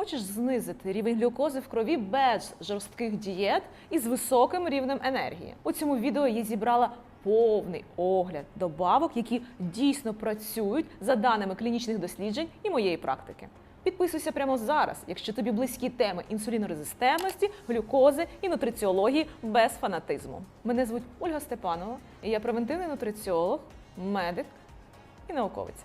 Хочеш знизити рівень глюкози в крові без жорстких дієт і з високим рівнем енергії? У цьому відео я зібрала повний огляд добавок, які дійсно працюють за даними клінічних досліджень і моєї практики. Підписуйся прямо зараз, якщо тобі близькі теми інсулінорезистентності, глюкози і нутриціології без фанатизму. Мене звуть Ольга Степанова, і я превентивний нутриціолог, медик і науковиця.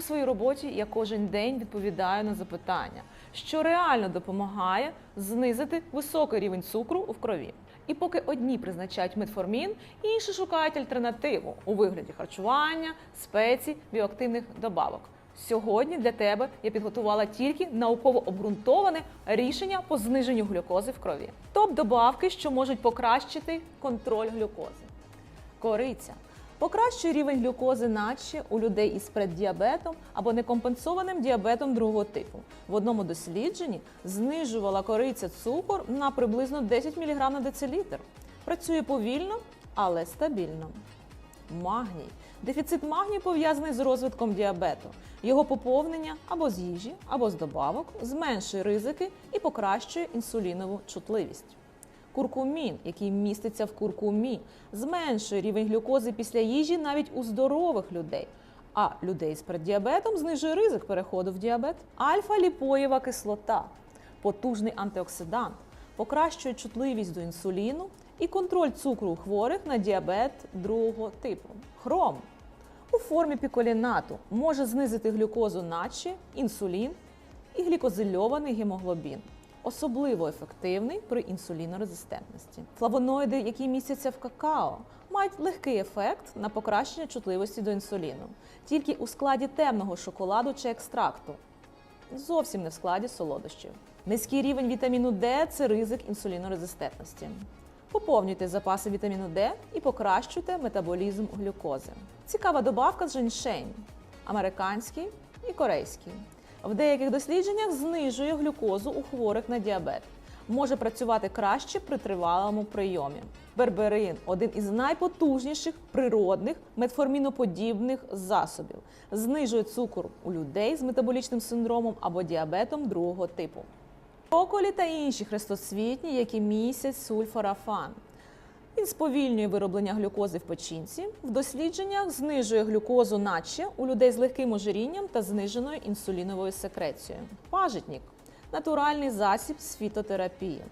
У своїй роботі я кожен день відповідаю на запитання, що реально допомагає знизити високий рівень цукру в крові. І поки одні призначають метформін, інші шукають альтернативу у вигляді харчування, спецій, біоактивних добавок. Сьогодні для тебе я підготувала тільки науково обґрунтоване рішення по зниженню глюкози в крові. Топ добавки, що можуть покращити контроль глюкози. Кориця покращує рівень глюкози наче у людей із преддіабетом або некомпенсованим діабетом другого типу. В одному дослідженні знижувала кориця цукор на приблизно 10 мг на децилітр. Працює повільно, але стабільно. Магній. Дефіцит магнію пов'язаний з розвитком діабету. Його поповнення або з їжі, або з добавок зменшує ризики і покращує інсулінову чутливість. Куркумін, який міститься в куркумі, зменшує рівень глюкози після їжі навіть у здорових людей. А людей з преддіабетом знижує ризик переходу в діабет. Альфа-ліпоєва кислота потужний антиоксидант, покращує чутливість до інсуліну і контроль цукру у хворих на діабет другого типу. Хром у формі піколінату може знизити глюкозу наче інсулін і глікозильований гемоглобін. Особливо ефективний при інсулінорезистентності. Флавоноїди, які містяться в какао, мають легкий ефект на покращення чутливості до інсуліну, тільки у складі темного шоколаду чи екстракту, зовсім не в складі солодощів. Низький рівень вітаміну Д це ризик інсулінорезистентності. Поповнюйте запаси вітаміну Д і покращуйте метаболізм глюкози. Цікава добавка з женьшень – американський і корейський. В деяких дослідженнях знижує глюкозу у хворих на діабет. Може працювати краще при тривалому прийомі. Берберин один із найпотужніших природних метформіноподібних засобів. Знижує цукор у людей з метаболічним синдромом або діабетом другого типу. Брокколі та інші хрестоцвітні, які містять сульфорафан. Він сповільнює вироблення глюкози в печінці. В дослідженнях знижує глюкозу наче у людей з легким ожирінням та зниженою інсуліновою секрецією. Пажитник натуральний засіб з фітотерапії.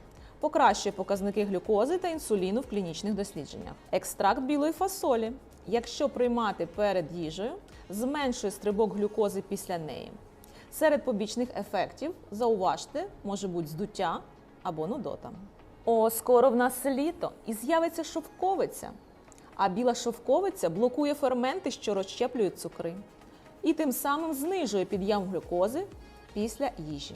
Покращує показники глюкози та інсуліну в клінічних дослідженнях. Екстракт білої фасолі. Якщо приймати перед їжею, зменшує стрибок глюкози після неї. Серед побічних ефектів зауважте, може бути здуття або нудота. О, скоро в нас літо і з'явиться шовковиця. А біла шовковиця блокує ферменти, що розщеплюють цукри, і тим самим знижує підйом глюкози після їжі.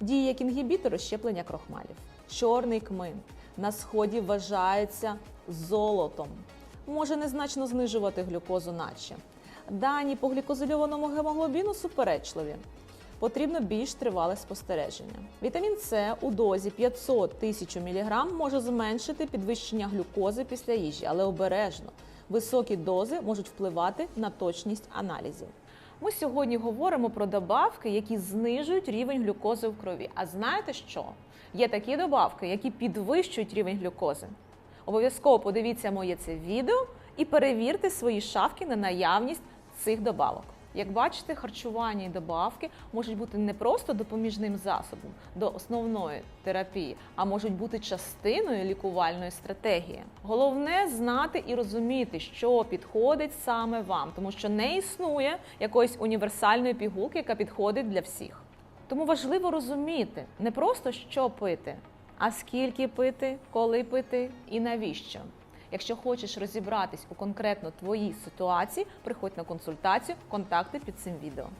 Діє як інгібітор розщеплення крохмалів. Чорний кмин на сході вважається золотом. Може незначно знижувати глюкозу наче. Дані по глікозильованому гемоглобіну суперечливі. Потрібно більш тривале спостереження. Вітамін С у дозі 500 тисяч мг може зменшити підвищення глюкози після їжі, але обережно. Високі дози можуть впливати на точність аналізів. Ми сьогодні говоримо про добавки, які знижують рівень глюкози в крові. А знаєте що? Є такі добавки, які підвищують рівень глюкози. Обов'язково подивіться моє це відео і перевірте свої шафки на наявність цих добавок. Як бачите, харчування і добавки можуть бути не просто допоміжним засобом до основної терапії, а можуть бути частиною лікувальної стратегії. Головне знати і розуміти, що підходить саме вам, тому що не існує якоїсь універсальної пігулки, яка підходить для всіх. Тому важливо розуміти не просто що пити, а скільки пити, коли пити і навіщо. Якщо хочеш розібратись у конкретно твоїй ситуації, приходь на консультацію, контакти під цим відео.